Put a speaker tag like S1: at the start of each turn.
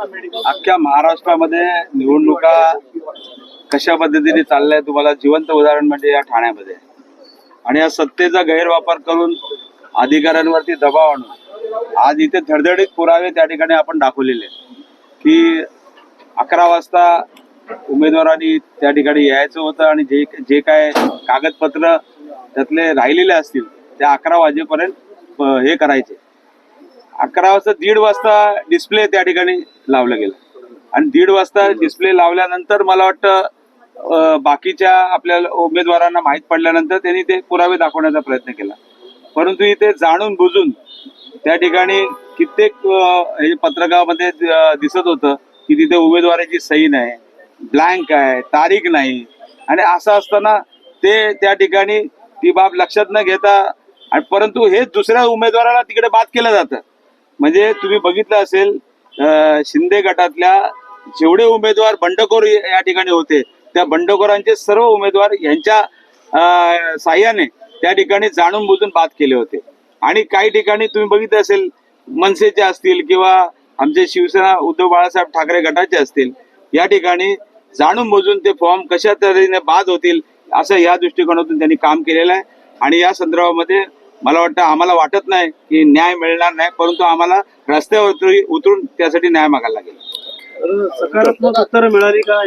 S1: अख्ख्या महाराष्ट्रामध्ये निवडणुका कशा पद्धतीने चालल्या तुम्हाला जिवंत उदाहरण म्हणजे या ठाण्यामध्ये? आणि या सत्तेचा गैरवापर करून अधिकाऱ्यांवरती दबाव आणून आज इथे धडधडीत पुरावे त्या ठिकाणी आपण दाखवलेले की अकरा वाजता उमेदवारांनी त्या ठिकाणी यायचं होतं आणि जे जे काय कागदपत्र त्यातले राहिलेले असतील त्या अकरा वाजेपर्यंत हे करायचे. अकरा वाजता दीड वाजता डिस्प्ले त्या ठिकाणी लावलं गेलं. आणि दीड वाजता डिस्प्ले लावल्यानंतर मला वाटतं बाकीच्या आपल्या उमेदवारांना माहीत पडल्यानंतर त्यांनी ते पुरावे दाखवण्याचा प्रयत्न केला. परंतु इथे जाणून बुजून त्या ठिकाणी कित्येक हे पत्रकामध्ये दिसत होतं की तिथे उमेदवाराची सही नाही ब्लँक आहे तारीख नाही. आणि असं असताना ते त्या ठिकाणी ती बाब लक्षात न घेता आणि परंतु हे दुसऱ्या उमेदवाराला तिकडे बाद केलं जातं. म्हणजे तुम्ही बघितलं असेल शिंदे गटातल्या जेवढे उमेदवार बंडखोर या ठिकाणी होते त्या बंडखोरांचे सर्व उमेदवार यांच्या साह्याने त्या ठिकाणी जाणून बुजून बाद केले होते. आणि काही ठिकाणी तुम्ही बघितलं असेल मनसेचे असतील किंवा आमचे शिवसेना उद्धव बाळासाहेब ठाकरे गटाचे असतील या ठिकाणी जाणून बुजून ते फॉर्म कशा तऱ्हेने बाद होतील असं या दृष्टिकोनातून त्यांनी काम केलेलं आहे. आणि या संदर्भामध्ये मला वाटतं आम्हाला वाटत नाही की न्याय मिळणार नाही परंतु आम्हाला रस्त्यावर उतरून त्यासाठी न्याय मागायला लागेल.
S2: सकारात्मक उत्तर मिळाली का?